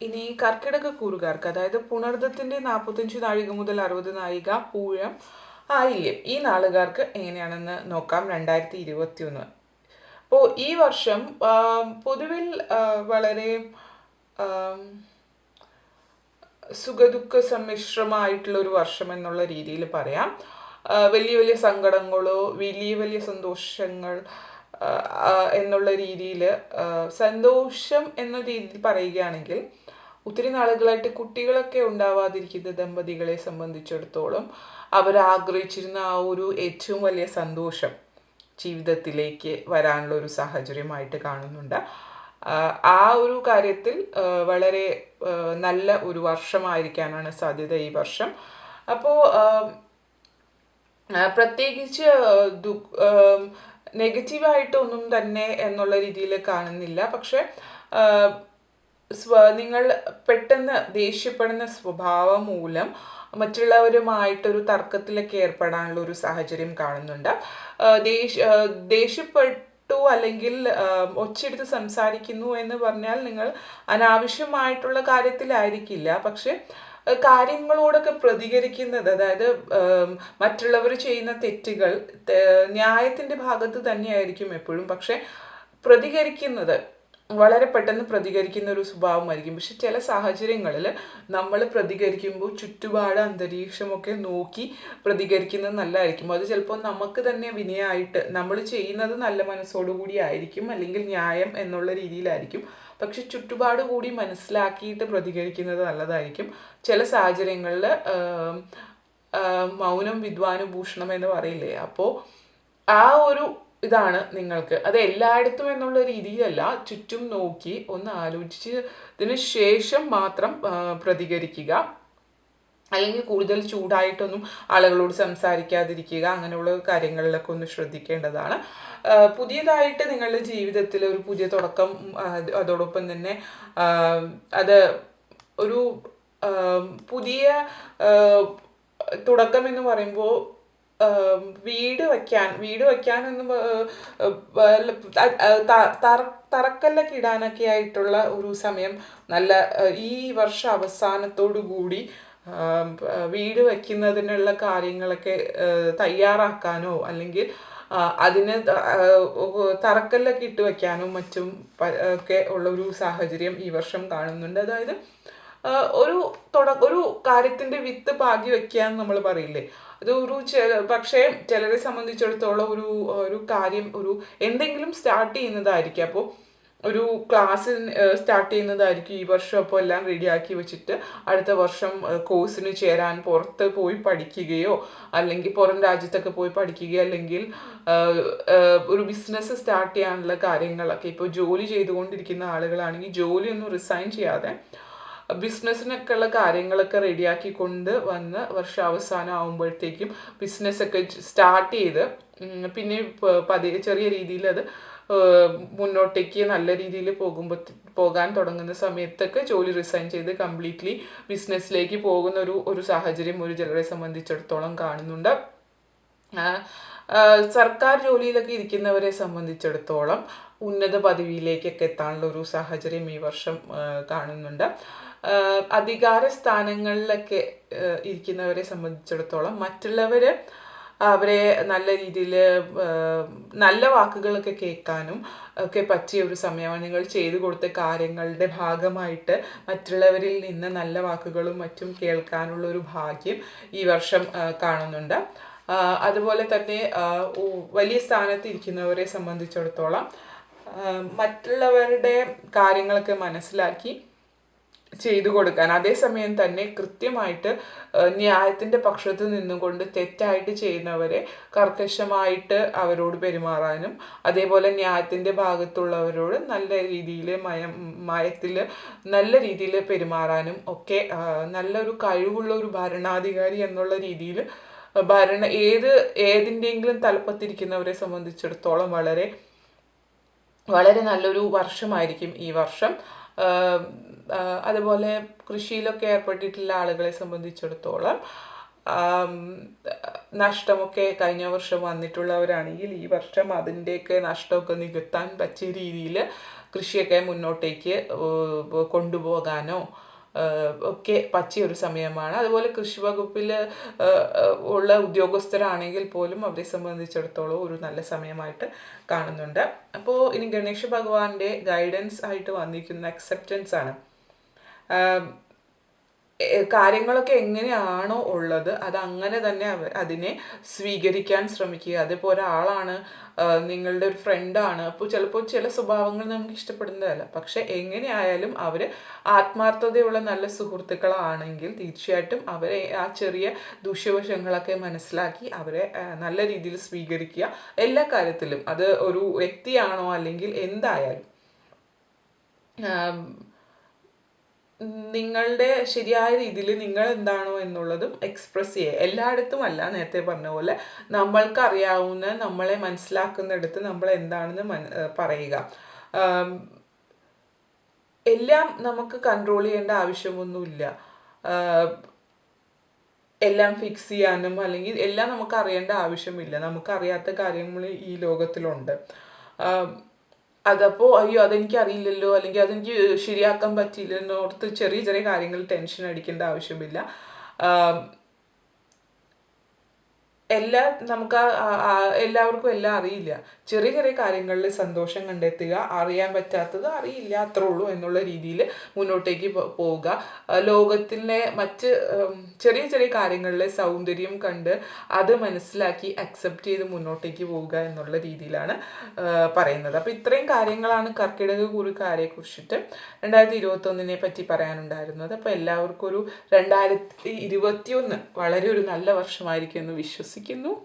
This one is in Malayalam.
ഇനി കർക്കിടക കൂറുകാർക്ക് അതായത് പുണർദത്തിന്റെ നാൽപ്പത്തഞ്ച് നാഴിക മുതൽ അറുപത് നാഴിക പൂഴം ആയില്യം ഈ നാളുകാർക്ക് എങ്ങനെയാണെന്ന് നോക്കാം. രണ്ടായിരത്തി ഇരുപത്തി ഒന്ന് അപ്പോൾ ഈ വർഷം പൊതുവിൽ വളരെ സുഖദുഃഖ സമ്മിശ്രമായിട്ടുള്ള ഒരു വർഷം എന്നുള്ള രീതിയിൽ പറയാം. വലിയ വലിയ സങ്കടങ്ങളോ വലിയ വലിയ സന്തോഷങ്ങൾ എന്നുള്ള രീതിയിൽ സന്തോഷം എന്ന രീതിയിൽ പറയുകയാണെങ്കിൽ ഒത്തിരി നാളുകളായിട്ട് കുട്ടികളൊക്കെ ഉണ്ടാവാതിരിക്കുന്ന ദമ്പതികളെ സംബന്ധിച്ചിടത്തോളം അവർ ആഗ്രഹിച്ചിരുന്ന ആ ഒരു ഏറ്റവും വലിയ സന്തോഷം ജീവിതത്തിലേക്ക് വരാനുള്ള ഒരു സാഹചര്യമായിട്ട് കാണുന്നുണ്ട്. ആ ഒരു കാര്യത്തിൽ വളരെ നല്ല ഒരു വർഷമായിരിക്കാനാണ് സാധ്യത ഈ വർഷം. അപ്പോൾ പ്രത്യേകിച്ച് ദു- നെഗറ്റീവായിട്ടൊന്നും തന്നെ എന്നുള്ള രീതിയിൽ കാണുന്നില്ല. പക്ഷെ സ്വ നിങ്ങൾ പെട്ടെന്ന് ദേഷ്യപ്പെടുന്ന സ്വഭാവം മൂലം മറ്റുള്ളവരുമായിട്ടൊരു തർക്കത്തിലൊക്കെ ഏർപ്പെടാനുള്ള ഒരു സാഹചര്യം കാണുന്നുണ്ട്. ദേഷ്യ ദേഷ്യപ്പെട്ടു അല്ലെങ്കിൽ ഒച്ചെടുത്ത് സംസാരിക്കുന്നു എന്ന് പറഞ്ഞാൽ നിങ്ങൾ അനാവശ്യമായിട്ടുള്ള കാര്യത്തിലായിരിക്കില്ല. പക്ഷെ കാര്യങ്ങളോടൊക്കെ പ്രതികരിക്കുന്നത് അതായത് മറ്റുള്ളവർ ചെയ്യുന്ന തെറ്റുകൾ ന്യായത്തിന്റെ ഭാഗത്ത് തന്നെയായിരിക്കും എപ്പോഴും. പക്ഷെ പ്രതികരിക്കുന്നത് വളരെ പെട്ടെന്ന് പ്രതികരിക്കുന്ന ഒരു സ്വഭാവമായിരിക്കും. പക്ഷെ ചില സാഹചര്യങ്ങളിൽ നമ്മൾ പ്രതികരിക്കുമ്പോൾ ചുറ്റുപാട് അന്തരീക്ഷമൊക്കെ നോക്കി പ്രതികരിക്കുന്നത് നല്ലതായിരിക്കും. അത് ചിലപ്പോൾ നമുക്ക് തന്നെ വിനയായിട്ട് നമ്മൾ ചെയ്യുന്നത് നല്ല മനസ്സോടുകൂടി ആയിരിക്കും അല്ലെങ്കിൽ ന്യായം എന്നുള്ള രീതിയിലായിരിക്കും. പക്ഷെ ചുറ്റുപാട് കൂടി മനസ്സിലാക്കിയിട്ട് പ്രതികരിക്കുന്നത് നല്ലതായിരിക്കും. ചില സാഹചര്യങ്ങളിൽ മൗനം വിദ്വാനുഭൂഷണം എന്ന് പറയില്ലേ? അപ്പോൾ ആ ഒരു ഇതാണ് നിങ്ങൾക്ക്. അത് എല്ലായിടത്തും എന്നുള്ള രീതിയിലല്ല ചുറ്റും നോക്കി ഒന്ന് ആലോചിച്ചതിന് ശേഷം മാത്രം പ്രതികരിക്കുക. അല്ലെങ്കിൽ കൂടുതൽ ചൂടായിട്ടൊന്നും ആളുകളോട് സംസാരിക്കാതിരിക്കുക അങ്ങനെയുള്ള കാര്യങ്ങളിലൊക്കെ ഒന്ന് ശ്രദ്ധിക്കേണ്ടതാണ്. പുതിയതായിട്ട് നിങ്ങളുടെ ജീവിതത്തിൽ ഒരു പുതിയ തുടക്കം അതോടൊപ്പം തന്നെ അത് ഒരു പുതിയ തുടക്കം എന്ന് പറയുമ്പോൾ വീട് വയ്ക്കാൻ വീട് തറ- തറക്കല്ലൊക്കെ ഇടാനൊക്കെ ആയിട്ടുള്ള ഒരു സമയം നല്ല ഈ വർഷ അവസാനത്തോടു കൂടി വീട് വയ്ക്കുന്നതിനുള്ള കാര്യങ്ങളൊക്കെ തയ്യാറാക്കാനോ അല്ലെങ്കിൽ അതിന് തറക്കല്ലൊക്കെ ഇട്ട് വയ്ക്കാനും മറ്റും ഒക്കെ ഉള്ള ഒരു സാഹചര്യം ഈ വർഷം കാണുന്നുണ്ട്. അതായത് ഒരു തുട ഒരു കാര്യത്തിന്റെ വിത്ത് പാകി വെക്കുക എന്ന് നമ്മൾ പറയില്ലേ? അത് ഒരു ചില പക്ഷേ ചിലരെ സംബന്ധിച്ചിടത്തോളം ഒരു ഒരു കാര്യം ഒരു എന്തെങ്കിലും സ്റ്റാർട്ട് ചെയ്യുന്നതായിരിക്കും. അപ്പോൾ ഒരു ക്ലാസ് സ്റ്റാർട്ട് ചെയ്യുന്നതായിരിക്കും ഈ വർഷം. അപ്പോൾ എല്ലാം റെഡിയാക്കി വെച്ചിട്ട് അടുത്ത വർഷം കോഴ്സിന് ചേരാൻ പുറത്ത് പോയി പഠിക്കുകയോ അല്ലെങ്കിൽ പുറം രാജ്യത്തൊക്കെ പോയി പഠിക്കുകയോ അല്ലെങ്കിൽ ഒരു ബിസിനസ് സ്റ്റാർട്ട് ചെയ്യാനുള്ള കാര്യങ്ങളൊക്കെ ഇപ്പോൾ ജോലി ചെയ്തുകൊണ്ടിരിക്കുന്ന ആളുകളാണെങ്കിൽ ജോലിയൊന്നും റിസൈൻ ചെയ്യാതെ ബിസിനസ്സിനൊക്കെ ഉള്ള കാര്യങ്ങളൊക്കെ റെഡിയാക്കി കൊണ്ട് വന്ന് വർഷാവസാനം ആകുമ്പോഴത്തേക്കും ബിസിനസ്സൊക്കെ സ്റ്റാർട്ട് ചെയ്ത് പിന്നെ പതിയെ ചെറിയ രീതിയിൽ അത് മുന്നോട്ടേക്ക് നല്ല രീതിയിൽ പോകുമ്പോൾ പോകാൻ തുടങ്ങുന്ന സമയത്തൊക്കെ ജോലി റിസൈൻ ചെയ്ത് കംപ്ലീറ്റ്ലി ബിസിനസ്സിലേക്ക് പോകുന്ന ഒരു ഒരു സാഹചര്യം ഒരു ചിലരെ സംബന്ധിച്ചിടത്തോളം കാണുന്നുണ്ട്. സർക്കാർ ജോലിയിലൊക്കെ ഇരിക്കുന്നവരെ സംബന്ധിച്ചിടത്തോളം ഉന്നത പദവിയിലേക്കൊക്കെ എത്താനുള്ള ഒരു സാഹചര്യം ഈ വർഷം കാണുന്നുണ്ട്. അധികാര സ്ഥാനങ്ങളിലൊക്കെ ഇരിക്കുന്നവരെ സംബന്ധിച്ചിടത്തോളം മറ്റുള്ളവർ അവരെ നല്ല രീതിയിൽ നല്ല വാക്കുകളൊക്കെ കേൾക്കാനും ഒക്കെ പറ്റിയ ഒരു സമയമാണ് നിങ്ങൾ ചെയ്തു കൊടുത്ത കാര്യങ്ങളുടെ ഭാഗമായിട്ട് മറ്റുള്ളവരിൽ നിന്ന് നല്ല വാക്കുകളും മറ്റും കേൾക്കാനുള്ള ഒരു ഭാഗ്യം ഈ വർഷം കാണുന്നുണ്ട്. അതുപോലെ തന്നെ വലിയ സ്ഥാനത്ത് ഇരിക്കുന്നവരെ സംബന്ധിച്ചിടത്തോളം മറ്റുള്ളവരുടെ കാര്യങ്ങളൊക്കെ മനസ്സിലാക്കി ചെയ്തു കൊടുക്കാൻ. അതേസമയം തന്നെ കൃത്യമായിട്ട് ന്യായത്തിന്റെ പക്ഷത്ത് നിന്നുകൊണ്ട് തെറ്റായിട്ട് ചെയ്യുന്നവരെ കർക്കശമായിട്ട് അവരോട് പെരുമാറാനും അതേപോലെ ന്യായത്തിന്റെ ഭാഗത്തുള്ളവരോട് നല്ല രീതിയിൽ മയം മയത്തിൽ നല്ല രീതിയിൽ പെരുമാറാനും ഒക്കെ നല്ലൊരു കഴിവുള്ള ഒരു ഭരണാധികാരി എന്നുള്ള രീതിയിൽ ഭരണ ഏത് ഏതിന്റെയെങ്കിലും തലപ്പത്തിരിക്കുന്നവരെ സംബന്ധിച്ചിടത്തോളം വളരെ വളരെ നല്ലൊരു വർഷമായിരിക്കും ഈ വർഷം. അതുപോലെ കൃഷിയിലൊക്കെ ഏർപ്പെട്ടിട്ടുള്ള ആളുകളെ സംബന്ധിച്ചിടത്തോളം നഷ്ടമൊക്കെ കഴിഞ്ഞ വർഷം വന്നിട്ടുള്ളവരാണെങ്കിൽ ഈ വർഷം അതിന്റെയൊക്കെ നഷ്ടമൊക്കെ നികത്താൻ പറ്റിയ രീതിയിൽ കൃഷിയൊക്കെ മുന്നോട്ടേക്ക് കൊണ്ടുപോകാനോ ഒക്കെ പറ്റിയ ഒരു സമയമാണ്. അതുപോലെ കൃഷി വകുപ്പിൽ ഉള്ള ഉദ്യോഗസ്ഥരാണെങ്കിൽ പോലും അവരെ സംബന്ധിച്ചിടത്തോളം ഒരു നല്ല സമയമായിട്ട് കാണുന്നുണ്ട്. അപ്പോൾ ഇനി ഗണേശ ഭഗവാന്റെ ഗൈഡൻസ് ആയിട്ട് വന്നിരിക്കുന്ന അക്സെപ്റ്റൻസ് ആണ്. കാര്യങ്ങളൊക്കെ എങ്ങനെയാണോ ഉള്ളത് അത് അങ്ങനെ തന്നെ അതിനെ സ്വീകരിക്കാൻ ശ്രമിക്കുക. അതിപ്പോൾ ഒരാളാണ് നിങ്ങളുടെ ഒരു ഫ്രണ്ടാണ് അപ്പോൾ ചിലപ്പോൾ ചില സ്വഭാവങ്ങൾ നമുക്ക് ഇഷ്ടപ്പെടുന്നതല്ല. പക്ഷെ എങ്ങനെയായാലും അവർ ആത്മാർത്ഥതയുള്ള നല്ല സുഹൃത്തുക്കളാണെങ്കിൽ തീർച്ചയായിട്ടും അവരെ ആ ചെറിയ ദൂഷ്യവശങ്ങളൊക്കെ മനസ്സിലാക്കി അവരെ നല്ല രീതിയിൽ സ്വീകരിക്കുക. എല്ലാ കാര്യത്തിലും. അത് ഒരു വ്യക്തിയാണോ അല്ലെങ്കിൽ എന്തായാലും. നിങ്ങളുടെ ശരിയായ രീതിയിൽ നിങ്ങൾ എന്താണോ എന്നുള്ളതും എക്സ്പ്രസ് ചെയ്യുക എല്ലായിടത്തും അല്ല നേരത്തെ പറഞ്ഞ പോലെ നമ്മൾക്ക് അറിയാവുന്ന നമ്മളെ മനസ്സിലാക്കുന്നിടത്ത് നമ്മൾ എന്താണെന്ന് പറയുക. എല്ലാം നമുക്ക് കൺട്രോൾ ചെയ്യേണ്ട ആവശ്യമൊന്നുമില്ല. എല്ലാം ഫിക്സ് ചെയ്യാനും അല്ലെങ്കിൽ എല്ലാം നമുക്ക് അറിയേണ്ട ആവശ്യമില്ല. നമുക്കറിയാത്ത കാര്യങ്ങൾ ഈ ലോകത്തിലുണ്ട്. അതപ്പോൾ അയ്യോ അതെനിക്ക് അറിയില്ലല്ലോ അല്ലെങ്കിൽ അതെനിക്ക് ശരിയാക്കാൻ പറ്റിയില്ലെന്നോർത്ത് ചെറിയ ചെറിയ കാര്യങ്ങൾ ടെൻഷൻ അടിക്കേണ്ട ആവശ്യമില്ല. എല്ലാ നമുക്ക് എല്ലാവർക്കും എല്ലാം അറിയില്ല. ചെറിയ ചെറിയ കാര്യങ്ങളിൽ സന്തോഷം കണ്ടെത്തുക അറിയാൻ പറ്റാത്തത് അറിയില്ല അത്രേ ഉള്ളൂ എന്നുള്ള രീതിയിൽ മുന്നോട്ടേക്ക് പോവുക. ലോകത്തിലെ മറ്റ് ചെറിയ ചെറിയ കാര്യങ്ങളിലെ സൗന്ദര്യം കണ്ട് അത് മനസ്സിലാക്കി അക്സെപ്റ്റ് ചെയ്ത് മുന്നോട്ടേക്ക് പോവുക എന്നുള്ള രീതിയിലാണ് പറയുന്നത്. അപ്പോൾ ഇത്രയും കാര്യങ്ങളാണ് കർക്കിടക കുറിക്കാരെ കുറിച്ചിട്ട് രണ്ടായിരത്തി ഇരുപത്തൊന്നിനെ പറ്റി പറയാനുണ്ടായിരുന്നത്. അപ്പോൾ എല്ലാവർക്കും ഒരു രണ്ടായിരത്തി ഇരുപത്തിയൊന്ന് വളരെ ഒരു നല്ല വർഷമായിരിക്കും എന്ന് വിശ്വസിക്കുന്നു. Сакину